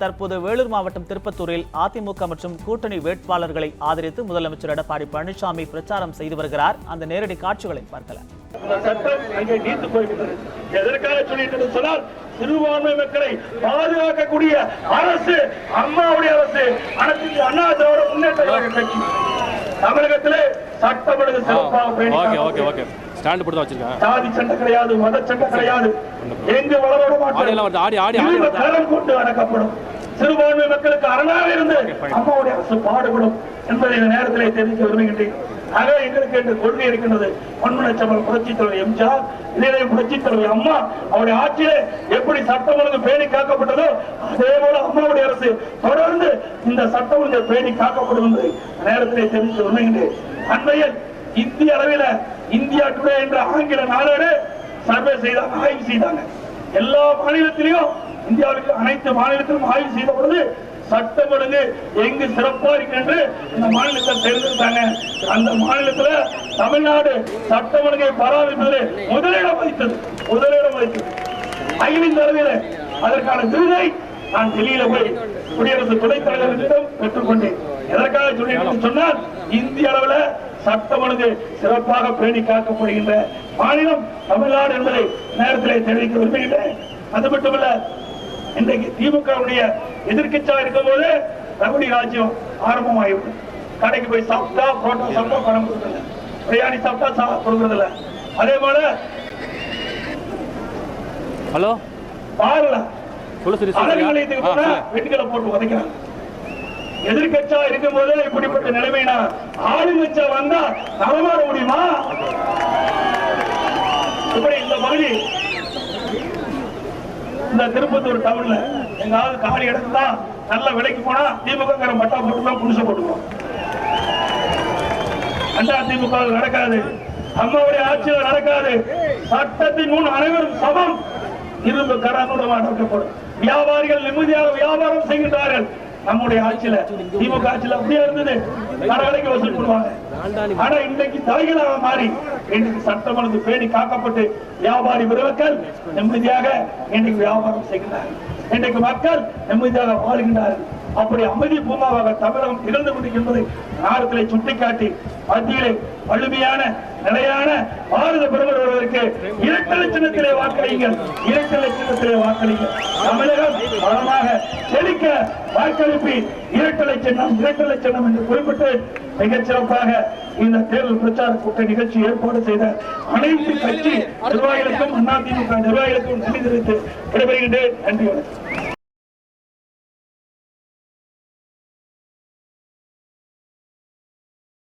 தற்போது வேலூர் மாவட்டம் திருப்பத்தூரில் அதிமுக மற்றும் கூட்டணி வேட்பாளர்களை ஆதரித்து முதலமைச்சர் எடப்பாடி பழனிசாமி பிரச்சாரம் செய்து வருகிறார். அந்த நேரடி காட்சிகளை பார்க்கலாம். எதற்காக சொல்லிட்டு சொன்னால் சிறுபான்மை மக்களை பாதுகாக்கக்கூடிய அரசு அம்மாவுடைய அரசு அனைத்து அண்ணா திராவிட முன்னேற்ற கழக கட்சி. தமிழகத்திலே சட்டம் ஒழுங்கு சிறப்பாக ஸ்டாண்ட் போட்டு வச்சிருக்கேன் சாதி சண்டை கிடையாது மத சண்டை கிடையாது. எங்கு வளர ஆடி ஆடி ஆடி கொண்டு அடக்கப்படும். சிறுபான்மை மக்களுக்கு அரணாக இருந்து அம்மாவுடைய அரசு பாடுபடும் என்பதை இந்த நேரத்திலே தெரிவிக்க விரும்புகின்றேன். ஆக எங்களுக்கு என்று கொள்கை இருக்கின்றது. பொன்மனச்சமல் புரட்சித் தலைவர் எம்ஜிஆர் இதே புரட்சித் தலைவர் அம்மா அவருடைய ஆட்சியிலே எப்படி சட்டம் ஒழுங்கு பேணி காக்கப்பட்டதோ அதே போல அம்மாவுடைய அரசு தொடர்ந்து இந்த சட்டம் ஒழுங்கு பேணி காக்கப்படும் இந்த நேரத்திலே தெரிவிக்க விரும்புகின்றேன். அண்மையில் இந்திய அளவில இந்தியா டுடே என்ற ஆங்கில நாளேடு சர்வே செய்தாங்க ஆய்வு செய்தாங்க. எல்லா மாநிலத்திலையும் இந்தியாவுக்கு அனைத்து மாநிலத்திலும் ஆய்வு செய்த பொழுது சட்டம் ஒழுங்கு எங்கு சிறப்பா இருக்கு என்று இந்த மாநிலத்தை தேர்ந்தெடுத்தாங்க அந்த மாநிலத்துல தமிழ்நாடு சட்டம் ஒழுங்கை பராமரிப்பதில் முதலிடம் வைத்தது முதலிடம் வைத்தது அகில இந்திய அளவில் அதற்கான விருதை நான் டெல்லியில போய் குடியரசு துணைத் தலைவர்களிடம் பெற்றுக்கொண்டேன் எதற்காக சொல்லி சொன்னால் இந்திய அளவில் சட்டம் ஒழுங்கு சிறப்பாக பேணி காக்கப்படுகின்ற மாநிலம் தமிழ்நாடு என்பதை நேரத்திலே தெரிவிக்க விரும்புகின்றேன். அது மட்டுமல்ல இன்றைக்கு திமுகவுடைய எதிர்க்கட்சியா இருக்கும் போது ரகுடி ராஜ்யம் ஆரம்பமாகிவிடும் கடைக்கு போய் சாப்பிட்டா புரோட்டா சாப்பிட்டா பணம் கொடுக்கறதில்ல. பிரியாணி சாப்பிட்டா கொடுக்கறதில்ல. அதே போல ஹலோ? பாருல அழகு நிலையத்துக்கு போனா போட்டு உதைக்கிறாங்க. எதிர்கட்சா இருக்கும் போது இப்படிப்பட்ட நிலைமைனா ஆளுங்கட்சா வந்தா தலைமாற முடியுமா? இப்படி இந்த பகுதி இந்த திருப்பத்தூர் டவுன்ல எங்காவது காலி எடுத்துதான் நல்ல விலைக்கு போனா திமுக மட்டா பட்டா போட்டுலாம் புதுசு போட்டுக்குவோம் அண்ணா திமுக நடக்காது. அம்மாவுடைய ஆட்சியில் நடக்காது. சட்டத்தின் முன் அனைவரும் சமம். இரும்பு கரானுடன் நடக்கப்படும். வியாபாரிகள் நிம்மதியாக வியாபாரம் செய்கின்றார்கள். நம்முடைய ஆட்சியில திமுக ஆட்சியில அப்படியே இருந்தது. கடகடைக்கு வசூல் பண்ணுவாங்க. ஆனா இன்றைக்கு தலைகளாக மாறி இன்றைக்கு சட்டம் வந்து பேணி காக்கப்பட்டு வியாபாரி விரவக்கள் நிம்மதியாக இன்றைக்கு வியாபாரம் செய்கிறார்கள் இன்றைக்கு மக்கள் நிம்மதியாக வாழ்கின்றார்கள். அப்படி அமைதி பூமாவாக தமிழகம் திகழ்ந்து கொண்டிருக்கின்றது. நாரத்திலே சுட்டிக்காட்டி மத்தியிலே வலிமையான நிலையான பாரத பிரதமர் ஒருவருக்கு இரட்டலை சின்னத்திலே வாக்களிங்கள் இரட்டலை லட்சணத்திலே வாக்களிங்க தமிழகம் பலமாக செழிக்க வாக்களிப்பி இரட்டலை சின்னம் இரட்டலை சின்னம் என்று குறிப்பிட்டு மிகச்சிறப்பாக இந்த தேர்தல் பிரச்சார கூட்ட நிகழ்ச்சி ஏற்பாடு செய்த அனைத்து கட்சி நிர்வாகிகளுக்கும் அதிமுக நிர்வாகிகளுக்கும் நன்றி தெரிவித்து விடைபெறுகின்றேன். நன்றி வணக்கம்.